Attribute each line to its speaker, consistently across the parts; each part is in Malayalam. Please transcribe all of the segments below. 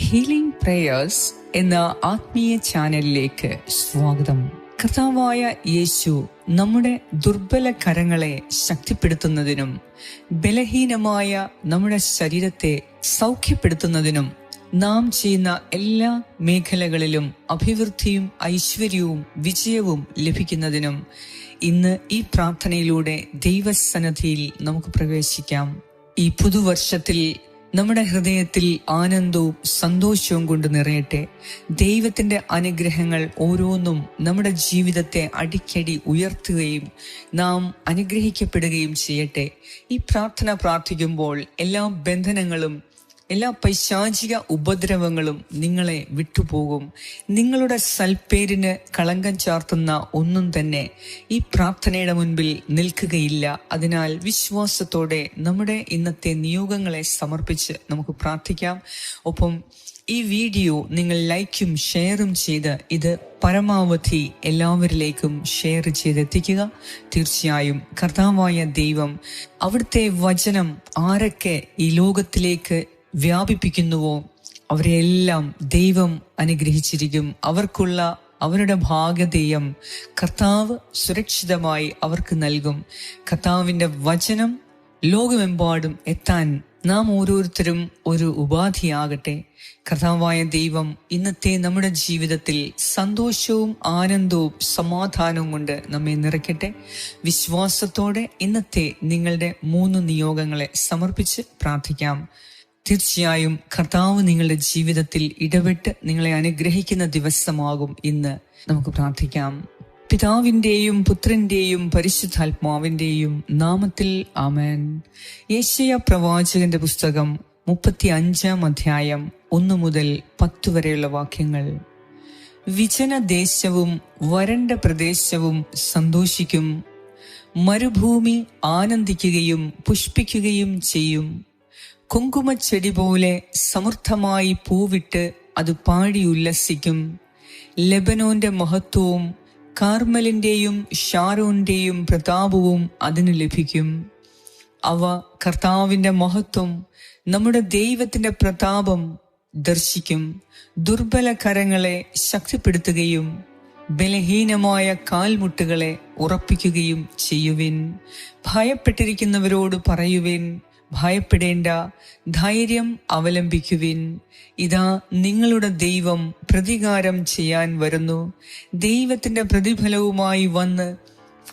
Speaker 1: ഹീലിംഗ് പ്രേയേഴ്സ് എന്ന ആത്മീയ ചാനലിലേക്ക് സ്വാഗതം. കർത്താവായ യേശു നമ്മുടെ ദുർബല കരങ്ങളെ ശക്തിപ്പെടുത്തുന്നതിനും ബലഹീനമായ നമ്മുടെ ശരീരത്തെ സൗഖ്യപ്പെടുത്തുന്നതിനും നാം ചെയ്യുന്ന എല്ലാ മേഖലകളിലും അഭിവൃദ്ധിയും ഐശ്വര്യവും വിജയവും ലഭിക്കുന്നതിനും ഇന്ന് ഈ പ്രാർത്ഥനയിലൂടെ ദൈവസന്നദ്ധിയിൽ നമുക്ക് പ്രവേശിക്കാം. ഈ പുതുവർഷത്തിൽ നമ്മുടെ ഹൃദയത്തിൽ ആനന്ദവും സന്തോഷവും കൊണ്ട് നിറയട്ടെ. ദൈവത്തിന്റെ അനുഗ്രഹങ്ങൾ ഓരോന്നും നമ്മുടെ ജീവിതത്തെ അടിക്കടി ഉയർത്തുകയും നാം അനുഗ്രഹിക്കപ്പെടുകയും ചെയ്യട്ടെ. ഈ പ്രാർത്ഥന പ്രാർത്ഥിക്കുമ്പോൾ എല്ലാ ബന്ധനങ്ങളും എല്ലാ പൈശാചിക ഉപദ്രവങ്ങളും നിങ്ങളെ വിട്ടുപോകും. നിങ്ങളുടെ സൽപ്പേരിന് കളങ്കം ചാർത്തുന്ന ഒന്നും തന്നെ ഈ പ്രാർത്ഥനയുടെ മുൻപിൽ നിൽക്കുകയില്ല. അതിനാൽ വിശ്വാസത്തോടെ നമ്മുടെ ഇന്നത്തെ നിയോഗങ്ങളെ സമർപ്പിച്ച് നമുക്ക് പ്രാർത്ഥിക്കാം. ഒപ്പം ഈ വീഡിയോ നിങ്ങൾ ലൈക്കും ഷെയറും ചെയ്ത് ഇത് പരമാവധി എല്ലാവരിലേക്കും ഷെയർ ചെയ്തെത്തിക്കുക. തീർച്ചയായും കർത്താവായ ദൈവം അവിടുത്തെ വചനം ആരൊക്കെ ഈ ലോകത്തിലേക്ക് വ്യാപിപ്പിക്കുന്നുവോ? അവരെയെല്ലാം ദൈവം അനുഗ്രഹിച്ചിരിക്കും. അവർക്കുള്ള അവരുടെ ഭാഗധേയം കർത്താവ് സുരക്ഷിതമായി അവർക്ക് നൽകും. കർത്താവിന്റെ വചനം ലോകമെമ്പാടും എത്താൻ നാം ഓരോരുത്തരും ഒരു ഉപാധിയാകട്ടെ. കർത്താവായ ദൈവം ഇന്നത്തെ നമ്മുടെ ജീവിതത്തിൽ സന്തോഷവും ആനന്ദവും സമാധാനവും കൊണ്ട് നമ്മെ നിറയ്ക്കട്ടെ. വിശ്വാസത്തോടെ ഇന്നത്തെ നിങ്ങളുടെ മൂന്ന് നിയോഗങ്ങളെ സമർപ്പിച്ച് പ്രാർത്ഥിക്കാം. തീർച്ചയായും കർത്താവ് നിങ്ങളുടെ ജീവിതത്തിൽ ഇടപെട്ട് നിങ്ങളെ അനുഗ്രഹിക്കുന്ന ദിവസമാകും ഇന്ന് നമുക്ക് പ്രാർത്ഥിക്കാം. പിതാവിന്റെയും പുത്രന്റെയും പരിശുദ്ധാത്മാവിന്റെയും നാമത്തിൽ ആമേൻ. യേശയ പ്രവാചകന്റെ പുസ്തകം മുപ്പത്തി അഞ്ചാം അധ്യായം ഒന്നു മുതൽ പത്ത് വരെയുള്ള വാക്യങ്ങൾ. വിജന ദേശവും വരണ്ട പ്രദേശവും സന്തോഷിക്കും. മരുഭൂമി ആനന്ദിക്കുകയും പുഷ്പിക്കുകയും ചെയ്യും. കുങ്കുമച്ചെടി പോലെ സമൃദ്ധമായി പൂവിട്ട് അത് പാടി ഉല്ലസിക്കും. ലെബനോന്റെ മഹത്വവും കാർമലിന്റെയും ഷാരോന്റെയും പ്രതാപവും അതിന് ലഭിക്കും. അവ കർത്താവിന്റെ മഹത്വം നമ്മുടെ ദൈവത്തിന്റെ പ്രതാപം ദർശിക്കും. ദുർബല കരങ്ങളെ ശക്തിപ്പെടുത്തുകയും ബലഹീനമായ കാൽമുട്ടുകളെ ഉറപ്പിക്കുകയും ചെയ്യുവിൻ. ഭയപ്പെട്ടിരിക്കുന്നവരോട് പറയുവിൻ ഭയപ്പെടേണ്ട ധൈര്യം അവലംബിക്കുവിൻ. ഇതാ നിങ്ങളുടെ ദൈവം പ്രതികാരം ചെയ്യാൻ വരുന്നു. ദൈവത്തിന്റെ പ്രതിഫലവുമായി വന്ന്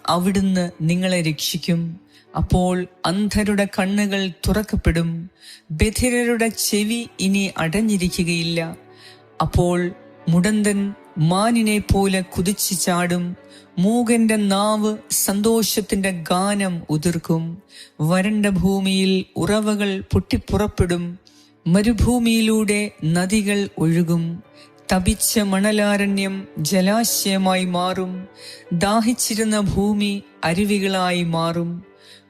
Speaker 1: അവിടുന്ന് നിങ്ങളെ രക്ഷിക്കും. അപ്പോൾ അന്ധരുടെ കണ്ണുകൾ തുറക്കപ്പെടും. ബധിരരുടെ ചെവി ഇനി അടഞ്ഞിരിക്കുകയില്ല. അപ്പോൾ മുടന്തൻ മാനിനെ പോലെ കുതിച്ചു ചാടും. മൂകന്റെ നാവ് സന്തോഷത്തിന്റെ ഗാനം ഉതിർക്കും. വരണ്ട ഭൂമിയിൽ ഉറവകൾ പൊട്ടിപ്പുറപ്പെടും. മരുഭൂമിയിലൂടെ നദികൾ ഒഴുകും. തപിച്ച മണലാരണ്യം ജലാശയമായി മാറും. ദാഹിച്ചിരുന്ന ഭൂമി അരുവികളായി മാറും.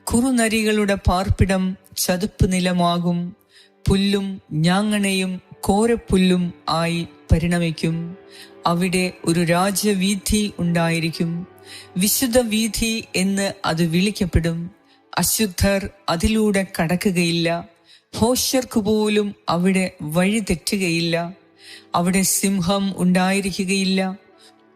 Speaker 1: കുറുനരികളുടെ പാർപ്പിടം ചതുപ്പ് നിലമാകും. പുല്ലും ഞാങ്ങണയും കോരപ്പുല്ലും ആയി പരിണമിക്കും. അവിടെ ഒരു രാജവീഥി ഉണ്ടായിരിക്കും. വിശുദ്ധ വീഥി എന്ന് അത് വിളിക്കപ്പെടും. അശുദ്ധർ അതിലൂടെ കടക്കുകയില്ല. ഭോഷ്യർക്ക് പോലും അവിടെ വഴി തെറ്റുകയില്ല. അവിടെ സിംഹം ഉണ്ടായിരിക്കുകയില്ല.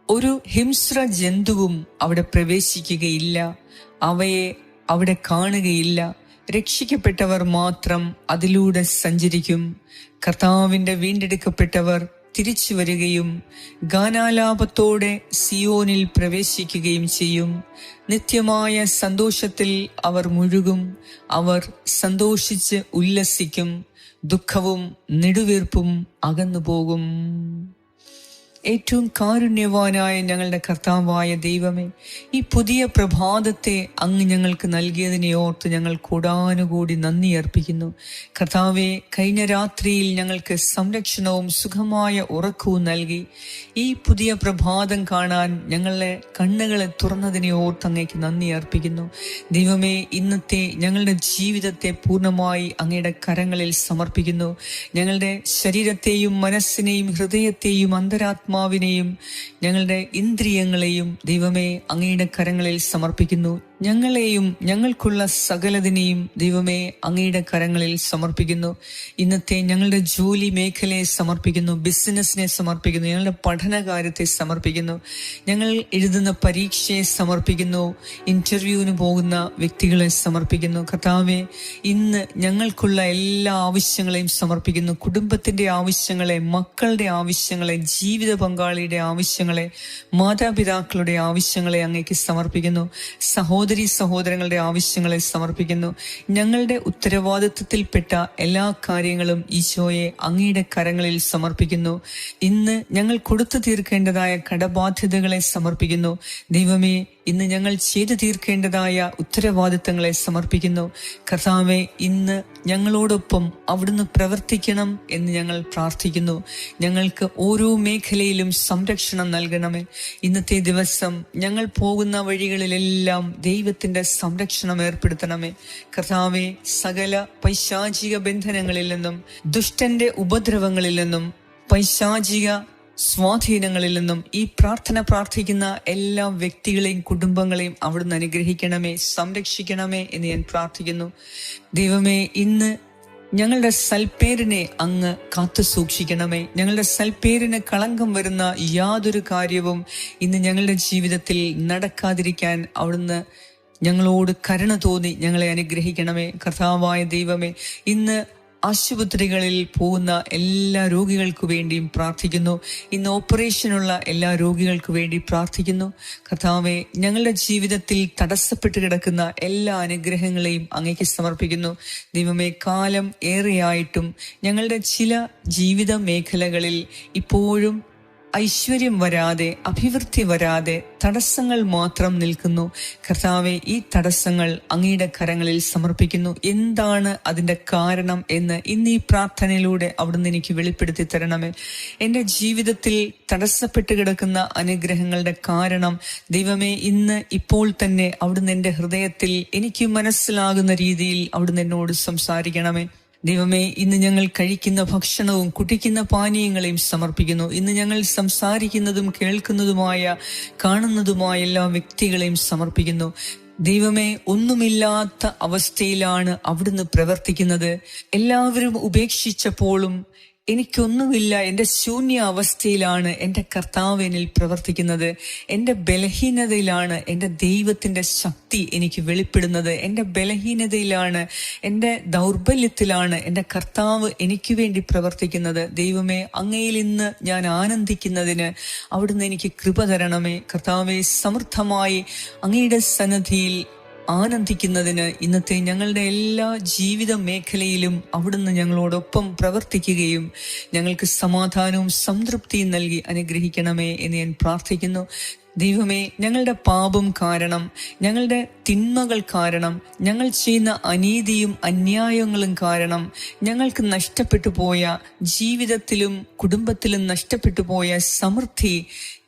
Speaker 1: ഒരു ഹിംസ്ര ജന്തുവും അവിടെ പ്രവേശിക്കുകയില്ല. അവയെ അവിടെ കാണുകയില്ല. രക്ഷിക്കപ്പെട്ടവർ മാത്രം അതിലൂടെ സഞ്ചരിക്കും. കർത്താവിന്റെ വീണ്ടെടുക്കപ്പെട്ടവർ തിരിച്ചു വരികയും ഗാനാലാപത്തോടെ സിയോനിൽ പ്രവേശിക്കുകയും ചെയ്യും. നിത്യമായ സന്തോഷത്തിൽ അവർ മുഴുകും. അവർ സന്തോഷിച്ച് ഉല്ലസിക്കും. ദുഃഖവും നെടുവീർപ്പും അകന്നു പോകും ഏറ്റവും കാരുണ്യവാനായ ഞങ്ങളുടെ കർത്താവായ ദൈവമേ ഈ പുതിയ പ്രഭാതത്തെ അങ്ങ് ഞങ്ങൾക്ക് നൽകിയതിനെ ഓർത്ത് ഞങ്ങൾ കൂടാനുകൂടി നന്ദി അർപ്പിക്കുന്നു. കർത്താവെ കഴിഞ്ഞ രാത്രിയിൽ ഞങ്ങൾക്ക് സംരക്ഷണവും സുഖമായ ഉറക്കവും നൽകി. ഈ പുതിയ പ്രഭാതം കാണാൻ ഞങ്ങളെ കണ്ണുകളെ തുറന്നതിനെ ഓർത്ത് അങ്ങേക്ക് നന്ദി അർപ്പിക്കുന്നു. ദൈവമേ ഇന്നത്തെ ഞങ്ങളുടെ ജീവിതത്തെ പൂർണമായി അങ്ങയുടെ കരങ്ങളിൽ സമർപ്പിക്കുന്നു. ഞങ്ങളുടെ ശരീരത്തെയും മനസ്സിനെയും ഹൃദയത്തെയും അന്തരാത്മ ആത്മാവിനെയും ഞങ്ങളുടെ ഇന്ദ്രിയങ്ങളെയും ദൈവമേ അങ്ങയുടെ കരങ്ങളിൽ സമർപ്പിക്കുന്നു. ഞങ്ങളെയും ഞങ്ങൾക്കുള്ള സകലതിനെയും ദൈവമേ അങ്ങയുടെ കരങ്ങളിൽ സമർപ്പിക്കുന്നു. ഇന്നത്തെ ഞങ്ങളുടെ ജോലി മേഖലയെ സമർപ്പിക്കുന്നു. ബിസിനസ്സിനെ സമർപ്പിക്കുന്നു. ഞങ്ങളുടെ പഠനകാര്യത്തെ സമർപ്പിക്കുന്നു. ഞങ്ങൾ എഴുതുന്ന പരീക്ഷയെ സമർപ്പിക്കുന്നു. ഇന്റർവ്യൂവിന് പോകുന്ന വ്യക്തികളെ സമർപ്പിക്കുന്നു. കർത്താവെ ഇന്ന് ഞങ്ങൾക്കുള്ള എല്ലാ ആവശ്യങ്ങളെയും സമർപ്പിക്കുന്നു. കുടുംബത്തിന്റെ ആവശ്യങ്ങളെ മക്കളുടെ ആവശ്യങ്ങളെ ജീവിത പങ്കാളിയുടെ ആവശ്യങ്ങളെ മാതാപിതാക്കളുടെ ആവശ്യങ്ങളെ അങ്ങേക്ക് സമർപ്പിക്കുന്നു. സഹോദരി സഹോദരങ്ങളുടെ ആവശ്യങ്ങളെ സമർപ്പിക്കുന്നു. ഞങ്ങളുടെ ഉത്തരവാദിത്വത്തിൽപ്പെട്ട എല്ലാ കാര്യങ്ങളും ഈശോയെ അങ്ങയുടെ കരങ്ങളിൽ സമർപ്പിക്കുന്നു. ഇന്ന് ഞങ്ങൾ കൊടുത്തു തീർക്കേണ്ടതായ കടബാധ്യതകളെ സമർപ്പിക്കുന്നു. ദൈവമേ ഇന്ന് ഞങ്ങൾ ചെയ്തു തീർക്കേണ്ടതായ ഉത്തരവാദിത്തങ്ങളെ സമർപ്പിക്കുന്നു. കർത്താവെ ഇന്ന് ഞങ്ങളോടൊപ്പം അവിടുന്ന് പ്രവർത്തിക്കണം എന്ന് ഞങ്ങൾ പ്രാർത്ഥിക്കുന്നു. ഞങ്ങൾക്ക് ഓരോ മേഖലയിലും സംരക്ഷണം നൽകണമേ. ഇന്നത്തെ ദിവസം ഞങ്ങൾ പോകുന്ന വഴികളിലെല്ലാം ദൈവത്തിന്റെ സംരക്ഷണം ഏർപ്പെടുത്തണമേ. കർത്താവെ സകല പൈശാചിക ബന്ധനങ്ങളിൽ നിന്നും ദുഷ്ടന്റെ ഉപദ്രവങ്ങളിൽ നിന്നും പൈശാചിക സ്വാധീനങ്ങളിൽ നിന്നും ഈ പ്രാർത്ഥന പ്രാർത്ഥിക്കുന്ന എല്ലാ വ്യക്തികളെയും കുടുംബങ്ങളെയും അവിടുന്ന് അനുഗ്രഹിക്കണമേ സംരക്ഷിക്കണമേ എന്ന് ഞാൻ പ്രാർത്ഥിക്കുന്നു. ദൈവമേ ഇന്ന് ഞങ്ങളുടെ സൽപ്പേരിനെ അങ്ങ് കാത്തു സൂക്ഷിക്കണമേ. ഞങ്ങളുടെ സൽപ്പേരിന് കളങ്കം വരുന്ന യാതൊരു കാര്യവും ഇന്ന് ഞങ്ങളുടെ ജീവിതത്തിൽ നടക്കാതിരിക്കാൻ അവിടുന്ന് ഞങ്ങളോട് കരുണ തോന്നി ഞങ്ങളെ അനുഗ്രഹിക്കണമേ. കർത്താവായ ദൈവമേ ഇന്ന് ആശുപത്രികളിൽ പോകുന്ന എല്ലാ രോഗികൾക്കു വേണ്ടിയും പ്രാർത്ഥിക്കുന്നു. ഇന്ന് ഓപ്പറേഷനുള്ള എല്ലാ രോഗികൾക്കു വേണ്ടി പ്രാർത്ഥിക്കുന്നു. കർത്താവെ ഞങ്ങളുടെ ജീവിതത്തിൽ തടസ്സപ്പെട്ട് കിടക്കുന്ന എല്ലാ അനുഗ്രഹങ്ങളെയും അങ്ങേക്ക് സമർപ്പിക്കുന്നു. ദൈവമേ കാലം ഏറെയായിട്ടും ഞങ്ങളുടെ ചില ജീവിത മേഖലകളിൽ ഇപ്പോഴും ഐശ്വര്യം വരാതെ അഭിവൃദ്ധി വരാതെ തടസ്സങ്ങൾ മാത്രം നിൽക്കുന്നു. കർത്താവെ ഈ തടസ്സങ്ങൾ അങ്ങയുടെ കരങ്ങളിൽ സമർപ്പിക്കുന്നു. എന്താണ് അതിന്റെ കാരണം എന്ന് ഇന്ന് ഈ പ്രാർത്ഥനയിലൂടെ അവിടുന്ന് എനിക്ക് വെളിപ്പെടുത്തി തരണമേ. എന്റെ ജീവിതത്തിൽ തടസ്സപ്പെട്ട് കിടക്കുന്ന അനുഗ്രഹങ്ങളുടെ കാരണം ദൈവമേ ഇന്ന് ഇപ്പോൾ തന്നെ അവിടുന്ന് എന്റെ ഹൃദയത്തിൽ എനിക്ക് മനസ്സിലാകുന്ന രീതിയിൽ അവിടുന്ന് എന്നോട് സംസാരിക്കണമേ. ദൈവമേ ഇന്ന് ഞങ്ങൾ കഴിക്കുന്ന ഭക്ഷണവും കുടിക്കുന്ന പാനീയങ്ങളെയും സമർപ്പിക്കുന്നു. ഇന്ന് ഞങ്ങൾ സംസാരിക്കുന്നതും കേൾക്കുന്നതുമായ കാണുന്നതുമായ എല്ലാ വ്യക്തികളെയും സമർപ്പിക്കുന്നു. ദൈവമേ ഒന്നുമില്ലാത്ത അവസ്ഥയിലാണ് അവിടുന്ന് പ്രവർത്തിക്കുന്നത്. എല്ലാവരും ഉപേക്ഷിച്ചപ്പോഴും എനിക്കൊന്നുമില്ല. എന്റെ ശൂന്യ അവസ്ഥയിലാണ് എന്റെ കർത്താവ് എന്നിൽ പ്രവർത്തിക്കുന്നത്. എന്റെ ബലഹീനതയിലാണ് എന്റെ ദൈവത്തിന്റെ ശക്തി എനിക്ക് വെളിപ്പെടുന്നത്. എന്റെ ബലഹീനതയിലാണ് എന്റെ ദൗർബല്യത്തിലാണ് എന്റെ കർത്താവ് എനിക്ക് വേണ്ടി പ്രവർത്തിക്കുന്നത്. ദൈവമേ അങ്ങയിൽ ഇന്ന് ഞാൻ ആനന്ദിക്കുന്നതിന് അവിടുന്ന് എനിക്ക് കൃപ തരണമേ. കർത്താവെ സമൃദ്ധമായി അങ്ങയുടെ സന്നദ്ധിയിൽ ആനന്ദിക്കുന്നതിന് ഇന്നത്തെ ഞങ്ങളുടെ എല്ലാ ജീവിത മേഖലയിലും അവിടുന്ന് ഞങ്ങളോടൊപ്പം പ്രവർത്തിക്കുകയും ഞങ്ങൾക്ക് സമാധാനവും സംതൃപ്തിയും നൽകി അനുഗ്രഹിക്കണമേ എന്ന് ഞാൻ പ്രാർത്ഥിക്കുന്നു. ദൈവമേ ഞങ്ങളുടെ പാപം കാരണം ഞങ്ങളുടെ തിന്മകൾ കാരണം ഞങ്ങൾ ചെയ്യുന്ന അനീതിയും അന്യായങ്ങളും കാരണം ഞങ്ങൾക്ക് നഷ്ടപ്പെട്ടു പോയ ജീവിതത്തിലും കുടുംബത്തിലും നഷ്ടപ്പെട്ടു പോയ സമൃദ്ധി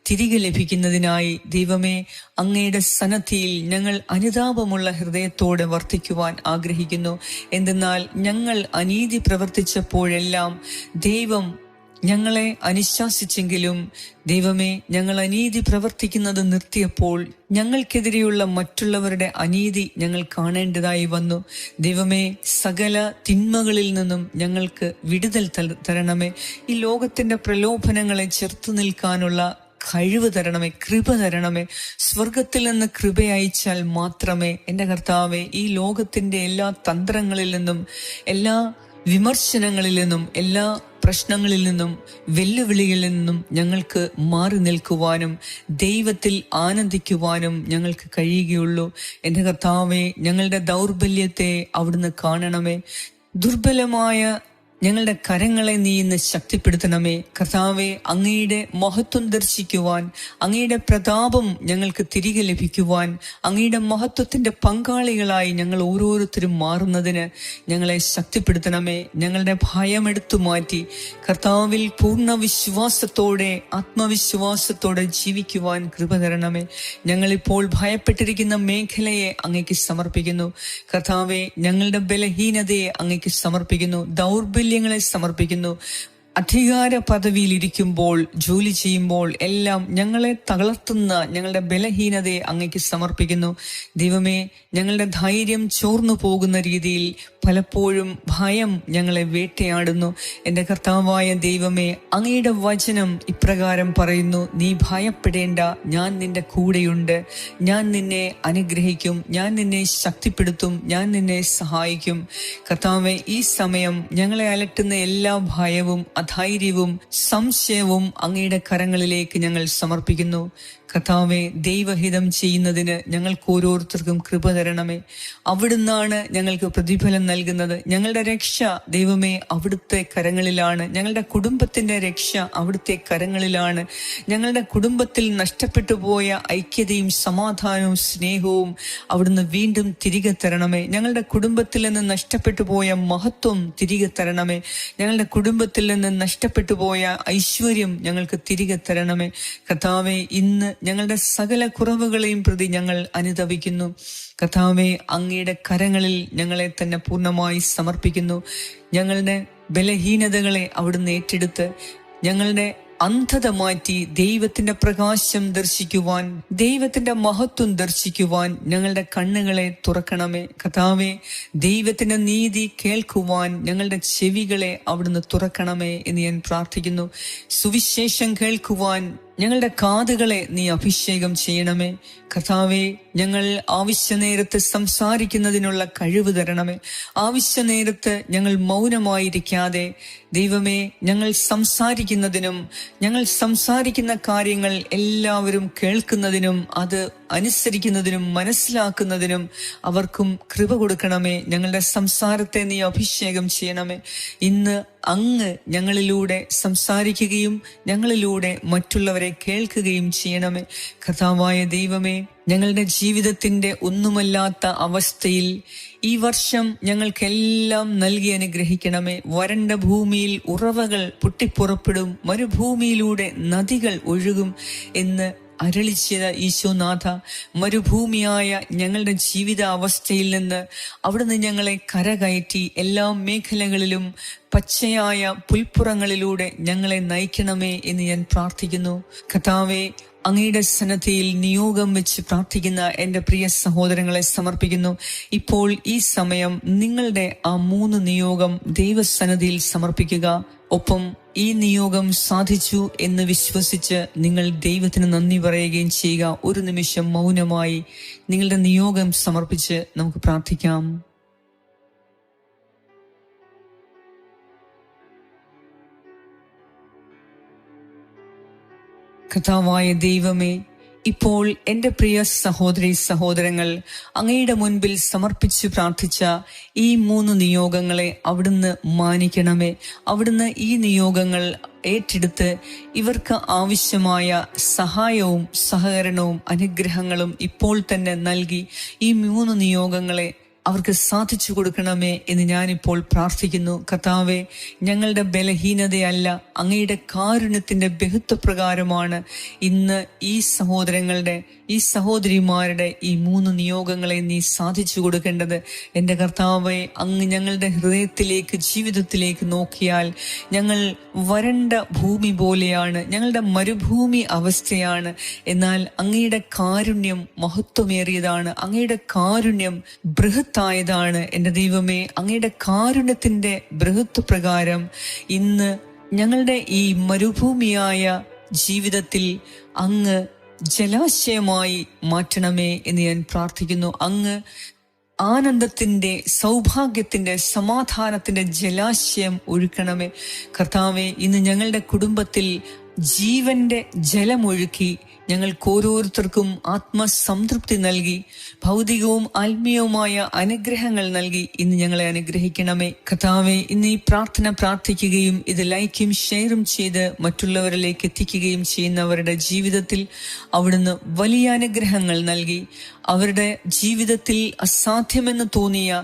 Speaker 1: തിരികെ ലഭിക്കുന്നതിനായി ദൈവമേ അങ്ങയുടെ സന്നദ്ധിയിൽ ഞങ്ങൾ അനുതാപമുള്ള ഹൃദയത്തോടെ വർത്തിക്കുവാൻ ആഗ്രഹിക്കുന്നു. എന്തെന്നാൽ ഞങ്ങൾ അനീതി പ്രവർത്തിച്ചപ്പോഴെല്ലാം ദൈവം ഞങ്ങളെ അനുശാസിച്ചെങ്കിലും ദൈവമേ ഞങ്ങൾ അനീതി പ്രവർത്തിക്കുന്നത് നിർത്തിയപ്പോൾ ഞങ്ങൾക്കെതിരെയുള്ള മറ്റുള്ളവരുടെ അനീതി ഞങ്ങൾ കാണേണ്ടതായി വന്നു. ദൈവമേ സകല തിന്മകളിൽ നിന്നും ഞങ്ങൾക്ക് വിടുതൽ തരണമേ. ഈ ലോകത്തിന്റെ പ്രലോഭനങ്ങളെ ചെറുത്തു നിൽക്കാനുള്ള കഴിവ് തരണമേ കൃപ തരണമേ സ്വർഗത്തിൽ നിന്ന് കൃപ അയച്ചാൽ മാത്രമേ എന്റെ കർത്താവെ ഈ ലോകത്തിന്റെ എല്ലാ തന്ത്രങ്ങളിൽ നിന്നും എല്ലാ വിമർശനങ്ങളിൽ നിന്നും എല്ലാ പ്രശ്നങ്ങളിൽ നിന്നും വെല്ലുവിളികളിൽ നിന്നും ഞങ്ങൾക്ക് മാറി നിൽക്കുവാനും ദൈവത്തിൽ ആനന്ദിക്കുവാനും ഞങ്ങൾക്ക് കഴിയുകയുള്ളൂ. എന്റെ കർത്താവെ ഞങ്ങളുടെ ദൗർബല്യത്തെ അവിടുന്ന് കാണണമേ. ദുർബലമായ ഞങ്ങളുടെ കരങ്ങളെ നീ ഇന്ന് ശക്തിപ്പെടുത്തണമേ. കർത്താവെ അങ്ങയുടെ മഹത്വം ദർശിക്കുവാൻ അങ്ങയുടെ പ്രതാപം ഞങ്ങൾക്ക് തിരികെ ലഭിക്കുവാൻ അങ്ങയുടെ മഹത്വത്തിന്റെ പങ്കാളികളായി ഞങ്ങൾ ഓരോരുത്തരും മാറുന്നതിന് ഞങ്ങളെ ശക്തിപ്പെടുത്തണമേ. ഞങ്ങളുടെ ഭയമെടുത്തു മാറ്റി കർത്താവിൽ പൂർണ വിശ്വാസത്തോടെ ആത്മവിശ്വാസത്തോടെ ജീവിക്കുവാൻ കൃപ തരണമേ. ഞങ്ങളിപ്പോൾ ഭയപ്പെട്ടിരിക്കുന്ന മേഖലയെ അങ്ങേക്ക് സമർപ്പിക്കുന്നു. കർത്താവെ ഞങ്ങളുടെ ബലഹീനതയെ അങ്ങേക്ക് സമർപ്പിക്കുന്നു. ദൗർബല്യങ്ങളെ സമർപ്പിക്കുന്നു. അധികാര പദവിയിലിരിക്കുമ്പോൾ ജോലി ചെയ്യുമ്പോൾ എല്ലാം ഞങ്ങളെ തളർത്തുന്ന ഞങ്ങളുടെ ബലഹീനതയെ അങ്ങയ്ക്ക് സമർപ്പിക്കുന്നു. ദൈവമേ ഞങ്ങളുടെ ധൈര്യം ചോർന്നു പോകുന്ന രീതിയിൽ പലപ്പോഴും ഭയം ഞങ്ങളെ വേട്ടയാടുന്നു. എന്റെ കർത്താവായ ദൈവമേ അങ്ങയുടെ വചനം ഇപ്രകാരം പറയുന്നു നീ ഭയപ്പെടേണ്ട ഞാൻ നിന്റെ കൂടെയുണ്ട്. ഞാൻ നിന്നെ അനുഗ്രഹിക്കും ഞാൻ നിന്നെ ശക്തിപ്പെടുത്തും ഞാൻ നിന്നെ സഹായിക്കും. കർത്താവെ ഈ സമയം ഞങ്ങളെ അലട്ടുന്ന എല്ലാ ഭയവും അധൈര്യവും സംശയവും അങ്ങയുടെ കരങ്ങളിലേക്ക് ഞങ്ങൾ സമർപ്പിക്കുന്നു. കഥാവെ ദൈവഹിതം ചെയ്യുന്നതിന് ഞങ്ങൾക്ക് ഓരോരുത്തർക്കും കൃപ തരണമേ. അവിടുന്നാണ് ഞങ്ങൾക്ക് പ്രതിഫലം നൽകുന്നത്. ഞങ്ങളുടെ രക്ഷ ദൈവമേ അവിടുത്തെ കരങ്ങളിലാണ്. ഞങ്ങളുടെ കുടുംബത്തിന്റെ രക്ഷ അവിടുത്തെ കരങ്ങളിലാണ്. ഞങ്ങളുടെ കുടുംബത്തിൽ നഷ്ടപ്പെട്ടു പോയ ഐക്യതയും സമാധാനവും സ്നേഹവും അവിടുന്ന് വീണ്ടും തിരികെ തരണമേ. ഞങ്ങളുടെ കുടുംബത്തിൽ നിന്ന് നഷ്ടപ്പെട്ടു പോയ മഹത്വം തിരികെ തരണമേ. ഞങ്ങളുടെ കുടുംബത്തിൽ നിന്ന് നഷ്ടപ്പെട്ടു പോയ ഐശ്വര്യം ഞങ്ങൾക്ക് തിരികെ തരണമേ. കഥാവെ ഇന്ന് ഞങ്ങളുടെ സകല കുറവുകളെയും പ്രതി ഞങ്ങൾ അനുതപിക്കുന്നു കഥാവെ അങ്ങയുടെ കരങ്ങളിൽ ഞങ്ങളെ തന്നെ പൂർണമായി സമർപ്പിക്കുന്നു. ഞങ്ങളുടെ ബലഹീനതകളെ അവിടുന്ന് ഏറ്റെടുത്ത് ഞങ്ങളുടെ അന്ധത മാറ്റി ദൈവത്തിന്റെ പ്രകാശം ദർശിക്കുവാൻ ദൈവത്തിന്റെ മഹത്വം ദർശിക്കുവാൻ ഞങ്ങളുടെ കണ്ണുകളെ തുറക്കണമേ. കഥാവെ ദൈവത്തിന്റെ നീതി കേൾക്കുവാൻ ഞങ്ങളുടെ ചെവികളെ അവിടുന്ന് തുറക്കണമേ എന്ന് ഞാൻ പ്രാർത്ഥിക്കുന്നു. സുവിശേഷം കേൾക്കുവാൻ ഞങ്ങളുടെ കാതുകളെ നീ അഭിഷേകം ചെയ്യണമേ. കഥാവെ ഞങ്ങൾ ആവശ്യ നേരത്ത് സംസാരിക്കുന്നതിനുള്ള കഴിവ് തരണമേ. ആവശ്യ നേരത്ത് ഞങ്ങൾ മൗനമായിരിക്കാതെ ദൈവമേ ഞങ്ങൾ സംസാരിക്കുന്നതിനും ഞങ്ങൾ സംസാരിക്കുന്ന കാര്യങ്ങൾ എല്ലാവരും കേൾക്കുന്നതിനും അത് അനുസരിക്കുന്നതിനും മനസ്സിലാക്കുന്നതിനും അവർക്കും കൃപ കൊടുക്കണമേ. ഞങ്ങളുടെ സംസാരത്തെ നീ അഭിഷേകം ചെയ്യണമേ. ഇന്ന് അങ്ങ് ഞങ്ങളിലൂടെ സംസാരിക്കുകയും ഞങ്ങളിലൂടെ മറ്റുള്ളവരെ കേൾക്കുകയും ചെയ്യണമേ. കഥാവായ ദൈവമേ ഞങ്ങളുടെ ജീവിതത്തിന്റെ ഒന്നുമല്ലാത്ത അവസ്ഥയിൽ ഈ വർഷം ഞങ്ങൾക്കെല്ലാം നൽകി അനുഗ്രഹിക്കണമേ. വരണ്ട ഭൂമിയിൽ ഉറവകൾ പൊട്ടിപ്പുറപ്പെടും. മരുഭൂമിയിലൂടെ നദികൾ ഒഴുകും എന്ന് അരളിച്ചത് ഈശോനാഥ മരുഭൂമിയായ ഞങ്ങളുടെ ജീവിത അവസ്ഥയിൽ നിന്ന് അവിടുന്ന് ഞങ്ങളെ കരകയറ്റി എല്ലാ മേഖലകളിലും പച്ചയായ പുൽപ്പുറങ്ങളിലൂടെ ഞങ്ങളെ നയിക്കണമേ എന്ന് ഞാൻ പ്രാർത്ഥിക്കുന്നു. കഥാവെ അങ്ങയുടെ സന്നദ്ധയിൽ നിയോഗം വെച്ച് പ്രാർത്ഥിക്കുന്ന എന്റെ പ്രിയ സഹോദരങ്ങളെ സമർപ്പിക്കുന്നു. ഇപ്പോൾ ഈ സമയം നിങ്ങളുടെ ആ മൂന്ന് നിയോഗം ദൈവസന്നദ്ധിയിൽ സമർപ്പിക്കുക. ഒപ്പം ഈ നിയോഗം സാധിച്ചു എന്ന് വിശ്വസിച്ച് നിങ്ങൾ ദൈവത്തിന് നന്ദി പറയുകയും ചെയ്യുക. ഒരു നിമിഷം മൗനമായി നിങ്ങളുടെ നിയോഗം സമർപ്പിച്ച് നമുക്ക് പ്രാർത്ഥിക്കാം. കഥാവായ ദൈവമേ ഇപ്പോൾ എന്റെ പ്രിയ സഹോദരി സഹോദരങ്ങൾ അങ്ങയുടെ മുൻപിൽ സമർപ്പിച്ച് പ്രാർത്ഥിച്ച ഈ മൂന്ന് നിയോഗങ്ങളെ അവിടുന്ന് മാനിക്കണമേ. അവിടുന്ന് ഈ നിയോഗങ്ങൾ ഏറ്റെടുത്ത് ഇവർക്ക് ആവശ്യമായ സഹായവും സഹകരണവും അനുഗ്രഹങ്ങളും ഇപ്പോൾ തന്നെ നൽകി ഈ മൂന്ന് നിയോഗങ്ങളെ അവർക്ക് സാധിച്ചു കൊടുക്കണമേ എന്ന് ഞാനിപ്പോൾ പ്രാർത്ഥിക്കുന്നു. കർത്താവെ ഞങ്ങളുടെ ബലഹീനതയല്ല അങ്ങയുടെ കാരുണ്യത്തിന്റെ ബഹുത്വപ്രകാരമാണ് ഇന്ന് ഈ സഹോദരങ്ങളുടെ ഈ സഹോദരിമാരുടെ ഈ മൂന്ന് നിയോഗങ്ങളെ നീ സാധിച്ചു കൊടുക്കേണ്ടത്. എന്റെ കർത്താവെ അങ്ങ് ഞങ്ങളുടെ ഹൃദയത്തിലേക്ക് ജീവിതത്തിലേക്ക് നോക്കിയാൽ ഞങ്ങൾ വരണ്ട ഭൂമി പോലെയാണ് ഞങ്ങളുടെ മരുഭൂമി അവസ്ഥയാണ്. എന്നാൽ അങ്ങയുടെ കാരുണ്യം മഹത്വമേറിയതാണ് അങ്ങയുടെ കാരുണ്യം ബൃഹത്തായതാണ് എന്റെ ദൈവമേ. അങ്ങയുടെ കാരുണ്യത്തിന്റെ ബൃഹത്വ പ്രകാരം ഇന്ന് ഞങ്ങളുടെ ഈ മരുഭൂമിയായ ജീവിതത്തിൽ അങ്ങ് ജലാശയമായി മാറ്റണമേ എന്ന് ഞാൻ പ്രാർത്ഥിക്കുന്നു. അങ്ങ് ആനന്ദത്തിന്റെ സൗഭാഗ്യത്തിന്റെ സമാധാനത്തിന്റെ ജലാശയം ഒഴുക്കണമേ. കർത്താവെ ഇന്ന് ഞങ്ങളുടെ കുടുംബത്തിൽ ജീവന്റെ ജലമൊഴുക്കി ഞങ്ങൾക്ക് ഓരോരുത്തർക്കും ആത്മസംതൃപ്തി നൽകി ഭൗതികവും ആത്മീയവുമായ അനുഗ്രഹങ്ങൾ നൽകി. ഇന്ന് ഞങ്ങളെ അനുഗ്രഹിക്കണമേ. കഥാവെ ഇന്ന് ഈ പ്രാർത്ഥന പ്രാർത്ഥിക്കുകയും ഇത് ലൈക്കും ഷെയറും ചെയ്ത് മറ്റുള്ളവരിലേക്ക് എത്തിക്കുകയും ചെയ്യുന്നവരുടെ ജീവിതത്തിൽ അവിടുന്ന് വലിയ അനുഗ്രഹങ്ങൾ നൽകി. അവരുടെ ജീവിതത്തിൽ അസാധ്യമെന്ന് തോന്നിയ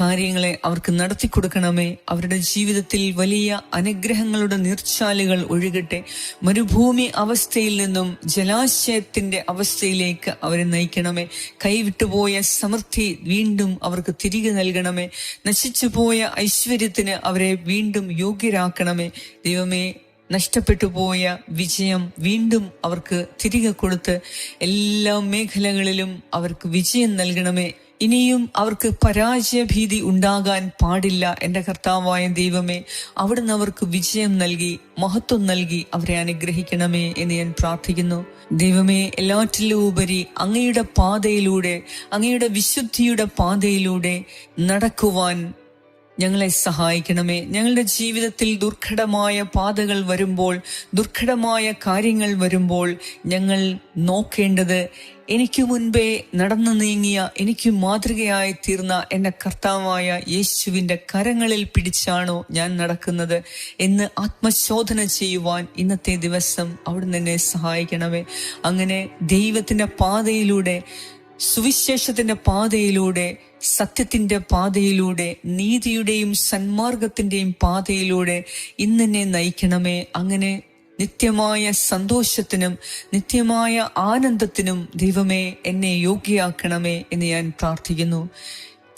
Speaker 1: കാര്യങ്ങളെ അവർക്ക് നടത്തി കൊടുക്കണമേ. അവരുടെ ജീവിതത്തിൽ വലിയ അനുഗ്രഹങ്ങളുടെ നീർച്ചാലുകൾ ഒഴുകട്ടെ. മരുഭൂമി അവസ്ഥയിൽ നിന്നും ജലാശയത്തിന്റെ അവസ്ഥയിലേക്ക് അവരെ നയിക്കണമേ. കൈവിട്ടുപോയ സമൃദ്ധി വീണ്ടും അവർക്ക് തിരികെ നൽകണമേ. നശിച്ചുപോയ ഐശ്വര്യത്തിന് അവരെ വീണ്ടും യോഗ്യരാക്കണമേ. ദൈവമേ നഷ്ടപ്പെട്ടു പോയ വിജയം വീണ്ടും അവർക്ക് തിരികെ കൊടുത്ത് എല്ലാ മേഖലകളിലും അവർക്ക് വിജയം നൽകണമേ. ഇനിയും അവർക്ക് പരാജയഭീതി ഉണ്ടാകാൻ പാടില്ല എന്റെ കർത്താവായ ദൈവമേ അവിടുന്ന് അവർക്ക് വിജയം നൽകി മഹത്വം നൽകി അവരെ അനുഗ്രഹിക്കണമേ എന്ന് ഞാൻ പ്രാർത്ഥിക്കുന്നു. ദൈവമേ എല്ലാറ്റിലും ഉപരി അങ്ങയുടെ പാതയിലൂടെ അങ്ങയുടെ വിശുദ്ധിയുടെ പാതയിലൂടെ നടക്കുവാൻ ഞങ്ങളെ സഹായിക്കണമേ. ഞങ്ങളുടെ ജീവിതത്തിൽ ദുർഘടമായ പാതകൾ വരുമ്പോൾ ദുർഘടമായ കാര്യങ്ങൾ വരുമ്പോൾ ഞങ്ങൾ നോക്കേണ്ടത് എനിക്ക് മുൻപേ നടന്നു നീങ്ങിയ എനിക്ക് മാതൃകയായി തീർന്ന എന്റെ കർത്താവായ യേശുവിന്റെ കരങ്ങളിൽ പിടിച്ചാണോ ഞാൻ നടക്കുന്നത് എന്ന് ആത്മശോധന ചെയ്യുവാൻ ഇന്നത്തെ ദിവസം അവിടുന്ന് എന്നെ സഹായിക്കണമേ. അങ്ങനെ ദൈവത്തിന്റെ പാതയിലൂടെ സുവിശേഷത്തിന്റെ പാതയിലൂടെ സത്യത്തിന്റെ പാതയിലൂടെ നീതിയുടെയും സന്മാർഗത്തിന്റെയും പാതയിലൂടെ ഇന്നെന്നെ നയിക്കണമേ. അങ്ങനെ നിത്യമായ സന്തോഷത്തിനും നിത്യമായ ആനന്ദത്തിനും ദൈവമേ എന്നെ യോഗ്യയാക്കണമേ എന്ന് ഞാൻ പ്രാർത്ഥിക്കുന്നു.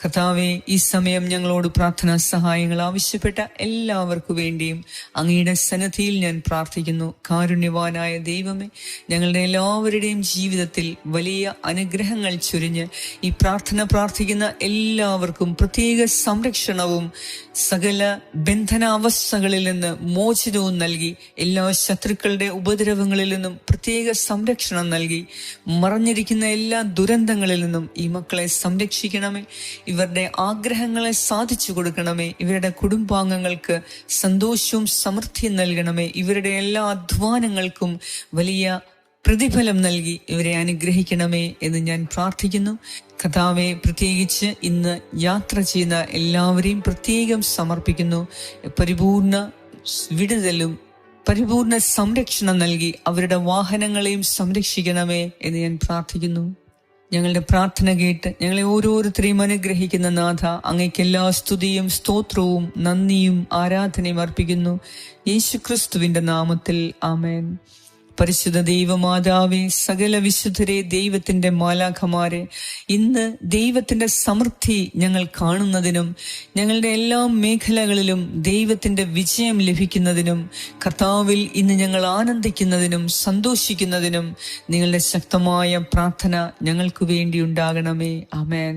Speaker 1: കർത്താവെ ഈ സമയം ഞങ്ങളോട് പ്രാർത്ഥനാ സഹായങ്ങൾ ആവശ്യപ്പെട്ട എല്ലാവർക്കു വേണ്ടിയും അങ്ങയുടെ സന്നദ്ധിയിൽ ഞാൻ പ്രാർത്ഥിക്കുന്നു. കാരുണ്യവാനായ ദൈവമേ ഞങ്ങളുടെ എല്ലാവരുടെയും ജീവിതത്തിൽ വലിയ അനുഗ്രഹങ്ങൾ ചൊരിഞ്ഞ് ഈ പ്രാർത്ഥന പ്രാർത്ഥിക്കുന്ന എല്ലാവർക്കും പ്രത്യേക സംരക്ഷണവും സകല ബന്ധനാവസ്ഥകളിൽ നിന്ന് മോചനവും നൽകി എല്ലാ ശത്രുക്കളുടെ ഉപദ്രവങ്ങളിൽ നിന്നും പ്രത്യേക സംരക്ഷണം നൽകി മറഞ്ഞിരിക്കുന്ന എല്ലാ ദുരന്തങ്ങളിൽ നിന്നും ഈ മക്കളെ സംരക്ഷിക്കണമേ. ഇവരുടെ ആഗ്രഹങ്ങളെ സാധിച്ചു കൊടുക്കണമേ. ഇവരുടെ കുടുംബാംഗങ്ങൾക്ക് സന്തോഷവും സമൃദ്ധിയും നൽകണമേ. ഇവരുടെ എല്ലാ അധ്വാനങ്ങൾക്കും വലിയ പ്രതിഫലം നൽകി ഇവരെ അനുഗ്രഹിക്കണമേ എന്ന് ഞാൻ പ്രാർത്ഥിക്കുന്നു. കഥാവെ പ്രത്യേകിച്ച് ഇന്ന് യാത്ര ചെയ്യുന്ന എല്ലാവരെയും പ്രത്യേകം സമർപ്പിക്കുന്നു. പരിപൂർണ വിടുതലും പരിപൂർണ സംരക്ഷണം നൽകി അവരുടെ വാഹനങ്ങളെയും സംരക്ഷിക്കണമേ എന്ന് ഞാൻ പ്രാർത്ഥിക്കുന്നു. ഞങ്ങളുടെ പ്രാർത്ഥന കേട്ട് ഞങ്ങളെ ഓരോരുത്തരെയും അനുഗ്രഹിക്കുന്ന നാഥ അങ്ങയ്ക്ക് എല്ലാ സ്തുതിയും സ്തോത്രവും നന്ദിയും ആരാധനയും അർപ്പിക്കുന്നു. യേശുക്രിസ്തുവിന്റെ നാമത്തിൽ ആമേൻ. പരിശുദ്ധ ദൈവമാതാവെ സകല വിശുദ്ധരെ ദൈവത്തിന്റെ മാലാഖമാരെ ഇന്ന് ദൈവത്തിന്റെ സമൃദ്ധി ഞങ്ങൾ കാണുന്നതിനും ഞങ്ങളുടെ എല്ലാ മേഖലകളിലും ദൈവത്തിന്റെ വിജയം ലഭിക്കുന്നതിനും കർത്താവിൽ ഇന്ന് ഞങ്ങൾ ആനന്ദിക്കുന്നതിനും സന്തോഷിക്കുന്നതിനും നിങ്ങളുടെ ശക്തമായ പ്രാർത്ഥന ഞങ്ങൾക്ക് വേണ്ടി ഉണ്ടാകണമേ. അമേൻ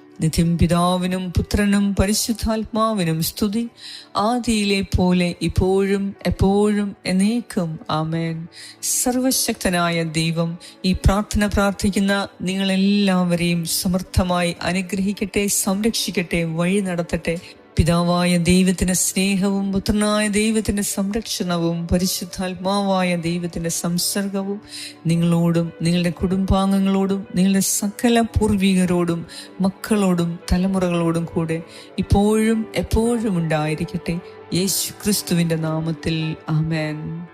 Speaker 1: നിത്യം പിതാവിനും പുത്രനും പരിശുദ്ധാത്മാവിനും സ്തുതി. ആദിയിലെ പോലെ ഇപ്പോഴും എപ്പോഴും എന്നേക്കും. ആമേൻ. സർവശക്തനായ ദൈവം ഈ പ്രാർത്ഥന പ്രാർത്ഥിക്കുന്ന നിങ്ങളെല്ലാവരെയും സമർത്ഥമായി അനുഗ്രഹിക്കട്ടെ സംരക്ഷിക്കട്ടെ വഴി നടത്തട്ടെ. പിതാവായ ദൈവത്തിന്റെ സ്നേഹവും പുത്രനായ ദൈവത്തിന്റെ സംരക്ഷണവും പരിശുദ്ധാത്മാവായ ദൈവത്തിന്റെ സംസർഗവും നിങ്ങളോടും നിങ്ങളുടെ കുടുംബാംഗങ്ങളോടും നിങ്ങളുടെ സകല പൂർവികരോടും മക്കളോടും തലമുറകളോടും കൂടെ ഇപ്പോഴും എപ്പോഴും ഉണ്ടായിരിക്കട്ടെ. യേശു ക്രിസ്തുവിന്റെ നാമത്തിൽ. ആമേൻ.